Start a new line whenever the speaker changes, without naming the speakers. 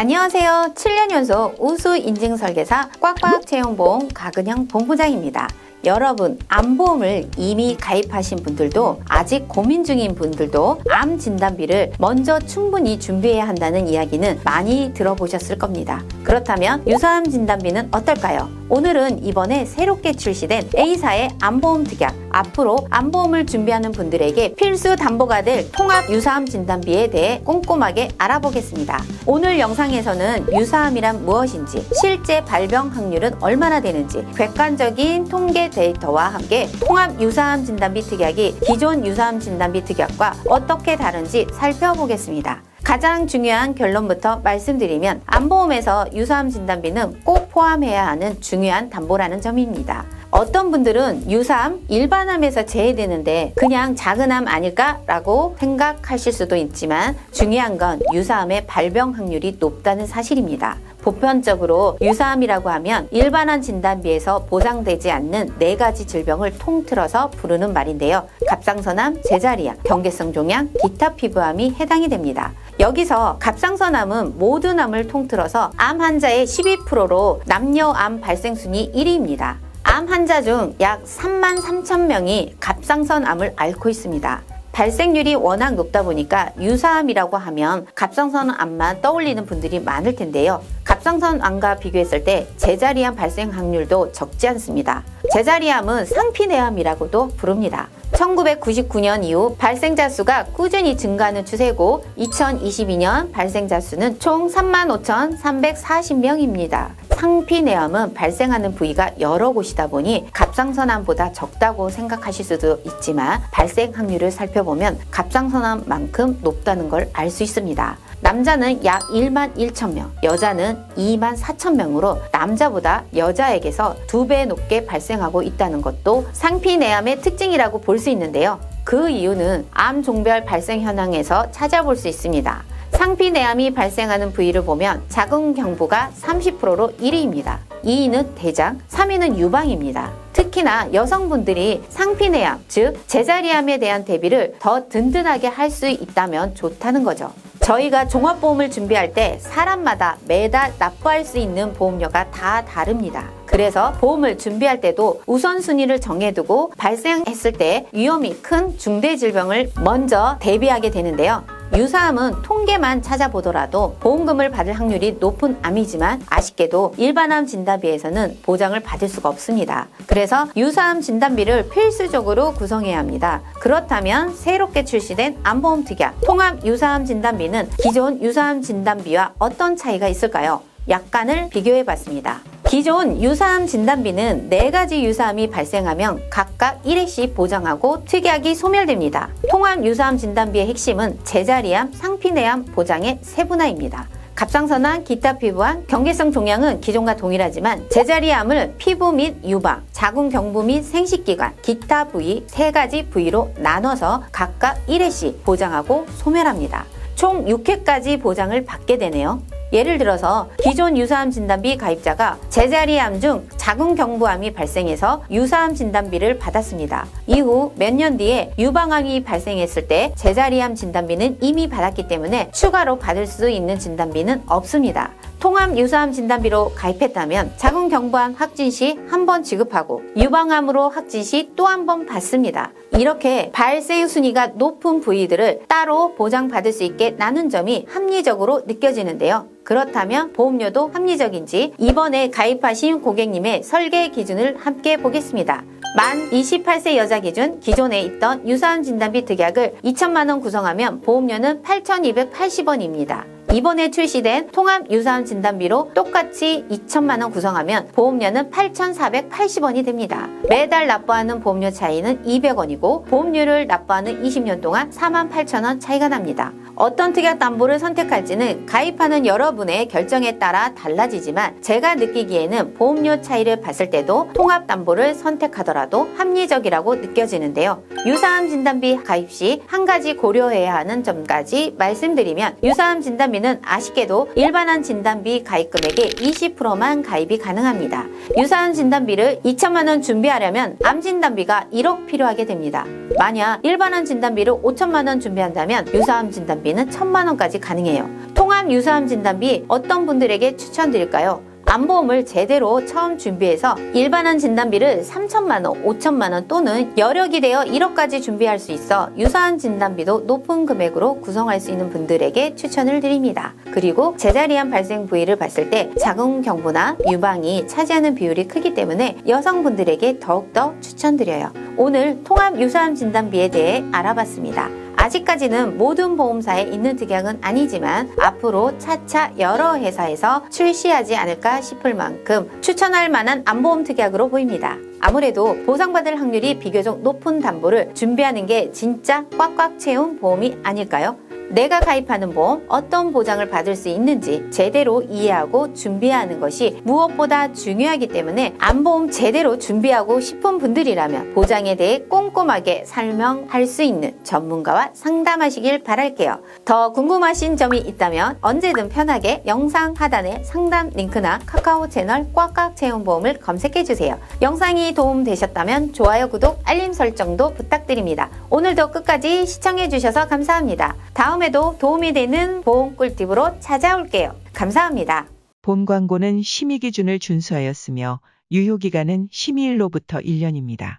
안녕하세요. 7년 연속 우수 인증 설계사 꽉꽉 채용보험 가근형 본부장입니다. 여러분, 암보험을 이미 가입하신 분들도 아직 고민 중인 분들도 암 진단비를 먼저 충분히 준비해야 한다는 이야기는 많이 들어보셨을 겁니다. 그렇다면 유사암 진단비는 어떨까요? 오늘은 이번에 새롭게 출시된 A사의 암보험 특약, 앞으로 암보험을 준비하는 분들에게 필수 담보가 될 통합 유사암 진단비에 대해 꼼꼼하게 알아보겠습니다. 오늘 영상에서는 유사암이란 무엇인지, 실제 발병 확률은 얼마나 되는지, 객관적인 통계 데이터와 함께 통합 유사암 진단 비 특약이 기존 유사암 진단 비 특약과 어떻게 다른지 살펴보겠습니다. 가장 중요한 결론부터 말씀드리면 암보험에서 유사암 진단비는 꼭 포함해야 하는 중요한 담보라는 점입니다. 어떤 분들은 유사암, 일반암에서 제외되는데 그냥 작은 암 아닐까라고 생각하실 수도 있지만 중요한 건 유사암의 발병 확률이 높다는 사실입니다. 보편적으로 유사암이라고 하면 일반암 진단비에서 보장되지 않는 네 가지 질병을 통틀어서 부르는 말인데요. 갑상선암, 제자리암, 경계성 종양, 기타 피부암이 해당이 됩니다. 여기서 갑상선암은 모든 암을 통틀어서 암 환자의 12%로 남녀 암 발생 순위 1위입니다. 암 환자 중 약 3만 3천 명이 갑상선 암을 앓고 있습니다. 발생률이 워낙 높다 보니까 유사암이라고 하면 갑상선 암만 떠올리는 분들이 많을 텐데요. 갑상선 암과 비교했을 때 제자리암 발생 확률도 적지 않습니다. 제자리암은 상피내암이라고도 부릅니다. 1999년 이후 발생자 수가 꾸준히 증가하는 추세고 2022년 발생자 수는 총 35,340명입니다. 상피내암은 발생하는 부위가 여러 곳이다 보니 갑상선암보다 적다고 생각하실 수도 있지만 발생 확률을 살펴보면 갑상선암만큼 높다는 걸 알 수 있습니다. 남자는 약 1만 1천 명, 여자는 2만 4천 명으로 남자보다 여자에게서 두 배 높게 발생하고 있다는 것도 상피내암의 특징이라고 볼 수 있는데요. 그 이유는 암 종별 발생 현황에서 찾아볼 수 있습니다. 상피내암이 발생하는 부위를 보면 자궁 경부가 30%로 1위입니다. 2위는 대장, 3위는 유방입니다. 특히나 여성분들이 상피내암, 즉 제자리암에 대한 대비를 더 든든하게 할 수 있다면 좋다는 거죠. 저희가 종합보험을 준비할 때 사람마다 매달 납부할 수 있는 보험료가 다 다릅니다. 그래서 보험을 준비할 때도 우선순위를 정해두고 발생했을 때 위험이 큰 중대질병을 먼저 대비하게 되는데요. 유사암은 통계만 찾아보더라도 보험금을 받을 확률이 높은 암이지만 아쉽게도 일반암 진단비에서는 보장을 받을 수가 없습니다. 그래서 유사암 진단비를 필수적으로 구성해야 합니다. 그렇다면 새롭게 출시된 암보험 특약 통합 유사암 진단비는 기존 유사암 진단비와 어떤 차이가 있을까요? 약간을 비교해 봤습니다. 기존 유사암 진단비는 네가지 유사암이 발생하면 각각 1회씩 보장하고 특약이 소멸됩니다. 통합 유사암 진단비의 핵심은 제자리암, 상피내암 보장의 세분화입니다. 갑상선암, 기타 피부암, 경계성 종양은 기존과 동일하지만 제자리암을 피부 및 유방, 자궁경부 및 생식기관, 기타 부위 세 가지 부위로 나눠서 각각 1회씩 보장하고 소멸합니다. 총 6회까지 보장을 받게 되네요. 예를 들어서 기존 유사암 진단비 가입자가 제자리암 중 자궁경부암이 발생해서 유사암 진단비를 받았습니다. 이후 몇 년 뒤에 유방암이 발생했을 때 제자리암 진단비는 이미 받았기 때문에 추가로 받을 수 있는 진단비는 없습니다. 통합 유사암 진단비로 가입했다면 자궁 경부암 확진 시 한 번 지급하고 유방암으로 확진 시 또 한 번 받습니다. 이렇게 발생 순위가 높은 부위들을 따로 보장받을 수 있게 나눈 점이 합리적으로 느껴지는데요. 그렇다면 보험료도 합리적인지 이번에 가입하신 고객님의 설계 기준을 함께 보겠습니다. 만 28세 여자 기준 기존에 있던 유사암 진단비 특약을 2천만 원 구성하면 보험료는 8,280원입니다. 이번에 출시된 통합 유사암 진단비로 똑같이 2천만 원 구성하면 보험료는 8,480원이 됩니다. 매달 납부하는 보험료 차이는 200원이고 보험료를 납부하는 20년 동안 48,000원 차이가 납니다. 어떤 특약 담보를 선택할지는 가입하는 여러분의 결정에 따라 달라지지만 제가 느끼기에는 보험료 차이를 봤을 때도 통합 담보를 선택하더라도 합리적이라고 느껴지는데요. 유사암 진단비 가입 시 한 가지 고려해야 하는 점까지 말씀드리면 유사암 진단비 는 진단비는 아쉽게도 일반암 진단비 가입 금액의 20%만 가입이 가능합니다. 유사암 진단비를 2천만 원 준비하려면 암 진단비가 1억 필요하게 됩니다. 만약 일반암 진단비를 5천만 원 준비한다면 유사암 진단비는 1천만 원까지 가능해요. 통합 유사암 진단비 어떤 분들에게 추천드릴까요? 암보험을 제대로 처음 준비해서 일반암 진단비를 3천만 원, 5천만 원 또는 여력이 되어 1억까지 준비할 수 있어 유사암 진단비도 높은 금액으로 구성할 수 있는 분들에게 추천을 드립니다. 그리고 제자리암 발생 부위를 봤을 때 자궁 경부나 유방이 차지하는 비율이 크기 때문에 여성분들에게 더욱더 추천드려요. 오늘 통합 유사암 진단비에 대해 알아봤습니다. 아직까지는 모든 보험사에 있는 특약은 아니지만 앞으로 차차 여러 회사에서 출시하지 않을까 싶을 만큼 추천할 만한 암보험 특약으로 보입니다. 아무래도 보상받을 확률이 비교적 높은 담보를 준비하는 게 진짜 꽉꽉 채운 보험이 아닐까요? 내가 가입하는 보험 어떤 보장을 받을 수 있는지 제대로 이해하고 준비하는 것이 무엇보다 중요하기 때문에 암보험 제대로 준비하고 싶은 분들이라면 보장에 대해 꼼꼼하게 설명할 수 있는 전문가와 상담하시길 바랄게요. 더 궁금하신 점이 있다면 언제든 편하게 영상 하단에 상담 링크나 카카오 채널 꽉꽉 채운 보험을 검색해 주세요. 영상이 도움되셨다면 좋아요, 구독, 알림 설정도 부탁드립니다. 오늘도 끝까지 시청해 주셔서 감사합니다. 다음 에도 도움이 되는 보험 꿀팁으로 찾아올게요. 감사합니다.
본 광고는 심의 기준을 준수하였으며 유효 기간은 심의일로부터 1년입니다.